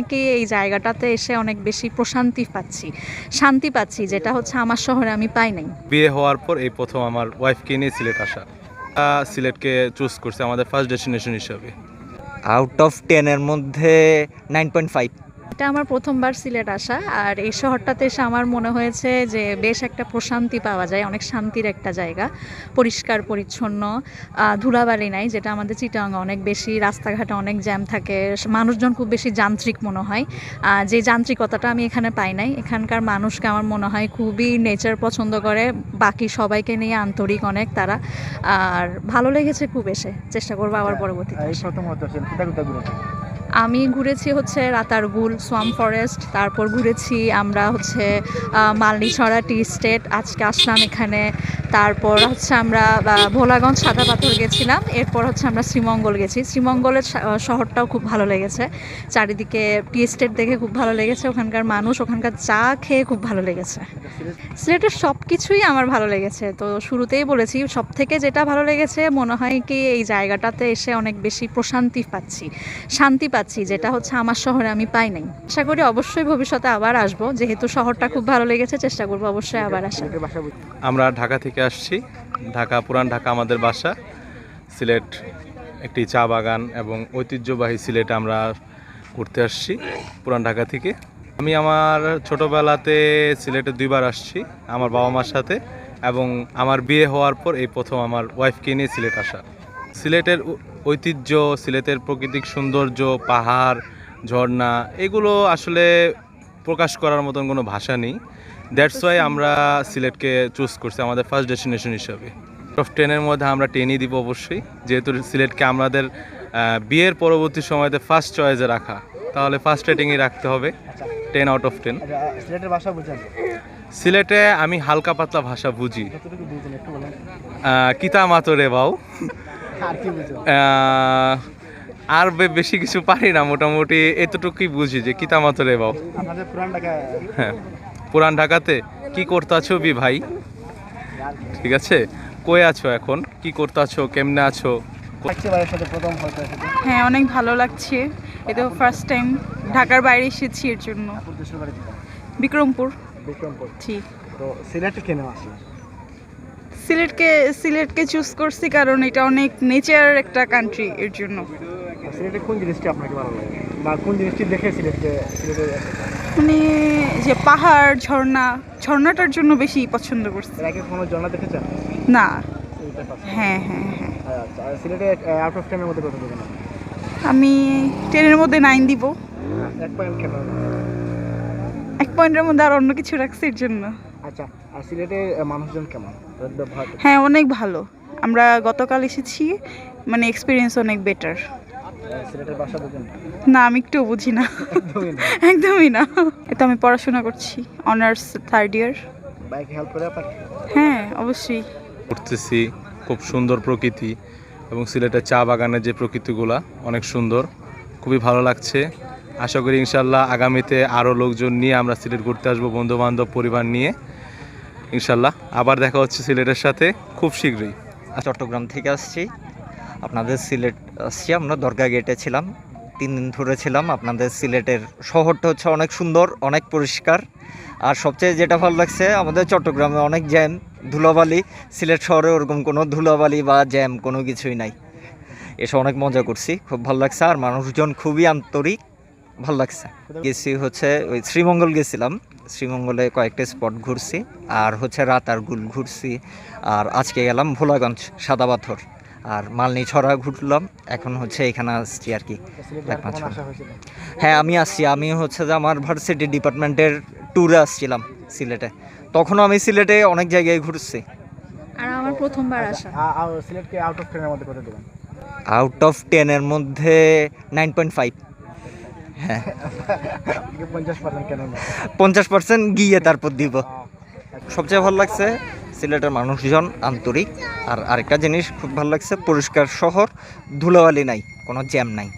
কি এই জায়গাটাতে এসে অনেক বেশি প্রশান্তি পাচ্ছি। শান্তি পাচ্ছি যেটা হচ্ছে আমার শহরে আমি পাই নাই। বিয়ে হওয়ার পর এই প্রথম আমার ওয়াইফকে নিয়ে সিলেট আসা। আহ, সিলেটকে চুজ করছে আমাদের ফার্স্ট ডেস্টিনেশন হিসাবে। আউট অফ টেনের মধ্যে নাইন পয়েন্ট ফাইভ এটা আমার প্রথমবার সিলেট আসা আর এই শহরটাতে এসে আমার মনে হয়েছে যে বেশ একটা প্রশান্তি পাওয়া যায় অনেক শান্তির একটা জায়গা পরিষ্কার পরিচ্ছন্ন ধুলাবালি নাই যেটা আমাদের চিটাং অনেক বেশি রাস্তাঘাটে অনেক জ্যাম থাকে মানুষজন খুব বেশি যান্ত্রিক মনে হয় যে যান্ত্রিকতাটা আমি এখানে পাই নাই। এখানকার মানুষকে আমার মনে হয় খুবই নেচার পছন্দ করে বাকি সবাইকে নিয়ে আন্তরিক অনেক তারা আর ভালো লেগেছে খুব এসে। চেষ্টা করব আবার পরবর্তীতে আমি ঘুরেছি হচ্ছে রাতারগুল সোয়াম ফরেস্ট তারপর ঘুরেছি আমরা হচ্ছে মালনীছড়া টি স্টেট, আজকে আসলাম এখানে। তারপর হচ্ছে আমরা ভোলাগঞ্জ সাদা পাথর গেছিলাম, এরপর হচ্ছে আমরা শ্রীমঙ্গল গেছি। শ্রীমঙ্গলের শহরটাও খুব ভালো লেগেছে। চারিদিকে টি স্টেট দেখে খুব ভালো লেগেছে, ওখানকার মানুষ, ওখানকার চা খেয়ে খুব ভালো লেগেছে। সিলেটের সব কিছুই আমার ভালো লেগেছে। তো শুরুতেই বলেছি সব থেকে যেটা ভালো লেগেছে, মনে হয় কি এই জায়গাটাতে এসে অনেক বেশি প্রশান্তি পাচ্ছি। শান্তি পাচ্ছি। যেটা হচ্ছে আমার শহরে আমি পাই নাই। আশা করি অবশ্যই ভবিষ্যতে আবার আসব যেহেতু শহরটা খুব ভালো লেগেছে চেষ্টা করব অবশ্যই আবার বুঝ- আমরা ঢাকা থেকে আসছি। ঢাকা পুরান ঢাকা আমাদের বাসা। সিলেট একটি চা বাগান এবং ঐতিহ্যবাহী সিলেটে আমরা ঘুরতে আসছি পুরান ঢাকা থেকে। আমি আমার ছোটোবেলাতে সিলেটে দুইবার আসছি আমার বাবা মার সাথে এবং আমার বিয়ে হওয়ার পর এই প্রথম আমার ওয়াইফকে নিয়ে সিলেট আসা। সিলেটের ঐতিহ্য সিলেটের প্রাকৃতিক সৌন্দর্য পাহাড় ঝর্ণা এগুলো আসলে প্রকাশ করার মতন কোনো ভাষা নেই। দ্যাটস ওয়াই আমরা সিলেটকে চুজ করছি আমাদের ফার্স্ট ডেস্টিনেশন হিসাবে। টপ টেনের মধ্যে আমরা টেনই দিব অবশ্যই। যেহেতু সিলেটকে আমাদের বিয়ের পরবর্তী সময়তে ফার্স্ট চয়েসে রাখা। তাহলে ফার্স্ট রেটিংই রাখতে হবে। টেন আউট অফ টেন সিলেটের ভাষা বুঝেন? সিলেটে আমি হালকা পাতলা ভাষা বুঝি। কিতা মাতরে বাউ। আর কি বেশি কিছু পারি না মোটামুটি এতটুকুই বুঝি যে কিতা মাতরে বাউ আপনাদের পুরান হ্যাঁ পুরান ঢাকাতে কি করতে আছো বি ভাই? ঠিক আছে কই আছো এখন? কি করতে আছো? কেমনে আছো? হ্যাঁ অনেক ভালো লাগছে। এ তো ফার্স্ট টাইম ঢাকার বাইরে এসেছি এর জন্য। বিক্রমপুর। বিক্রমপুর। ঠিক তো সিলেটে কেন আসলেন সিলেটকে সিলেটকে চুজ করছি কারণ এটা অনেক নেচার একটা কান্ট্রি এর জন্য। আর সিলেটে কোন জিনিসটি আপনাকে ভালো লাগে? বা কোন জিনিসটি দেখে সিলেটকে সিলেটে মানে যে পাহাড় ঝর্ণা ঝর্ণাটার জন্য বেশি পছন্দ করছি। এর আগে কোনো ঝর্ণা দেখেছেন? না। হ্যাঁ হ্যাঁ হ্যাঁ। আচ্ছা সিলেটে আউট অফ টেনের মধ্যে কত দেবেন আমি টেনের মধ্যে নাইন দিব। এক পয়েন্ট কেন? এক পয়েন্টের মধ্যে আর অন্য কিছু রাখছি এর জন্য। আচ্ছা আর মানুষজন কেমন? হ্যাঁ অনেক ভালো। আমরা গতকাল এসেছি মানে এক্সপিরিয়েন্স অনেক বেটার সিলেটের ভাষা না আমি একটুও বুঝি না। একদমই না। এটা আমি পড়াশোনা করছি অনার্স থার্ড ইয়ার হেল্প করে হ্যাঁ অবশ্যই। ঘুরতেছি খুব সুন্দর প্রকৃতি এবং সিলেটের চা বাগানের যে প্রকৃতিগুলা অনেক সুন্দর। খুবই ভালো লাগছে। আশা করি ইনশাল্লাহ আগামীতে আরও লোকজন নিয়ে আমরা সিলেট ঘুরতে আসব বন্ধু বান্ধব পরিবার নিয়ে। ইনশাল্লাহ। আবার দেখা হচ্ছে সিলেটের সাথে খুব শীঘ্রই। চট্টগ্রাম থেকে আসছি। আপনাদের সিলেট আসছি আমরা, দরগা গেটে ছিলাম। তিন দিন ধরে ছিলাম। আপনাদের সিলেটের শহরটা হচ্ছে অনেক সুন্দর, অনেক পরিষ্কার। আর সবচেয়ে যেটা ভালো লাগছে, আমাদের চট্টগ্রামে অনেক জ্যাম, ধুলাবালি। সিলেট শহরে ওরকম কোনো ধুলাবালি বা জ্যাম কোনো কিছুই নাই। এসে অনেক মজা করছি, খুব ভালো লাগছে। আর মানুষজন খুবই আন্তরিক, ভালো লাগছে। গেছি হচ্ছে ওই শ্রীমঙ্গল গেছিলাম। শ্রীমঙ্গলে কয়েকটা স্পট ঘুরছি আর হচ্ছে রাতারগুল ঘুরছি আর আজকে গেলাম ভোলাগঞ্জ সাদা পাথর আর মালনি ছড়া ঘুরলাম এখন হচ্ছে এখানে আসছি আর কি আর হ্যাঁ আমি আসছি আমি হচ্ছে যে আমার ভার্সিটি ডিপার্টমেন্টের ট্যুরে আসছিলাম সিলেটে তখনও আমি সিলেটে অনেক জায়গায় ঘুরছি। আর আমার প্রথমবার আসা। সিলেটকে আউট অফ টেনের মধ্যে কত দেবেন আউট অফ টেনের মধ্যে নাইন পয়েন্ট ফাইভ হ্যাঁ। পঞ্চাশ পার্সেন্ট গিয়ে তারপর দিব। সবচেয়ে ভালো লাগছে সিলেটের মানুষজন আন্তরিক। আর আরেকটা জিনিস খুব ভালো লাগছে পরিষ্কার শহর ধুলোবালি নাই কোনো জ্যাম নাই।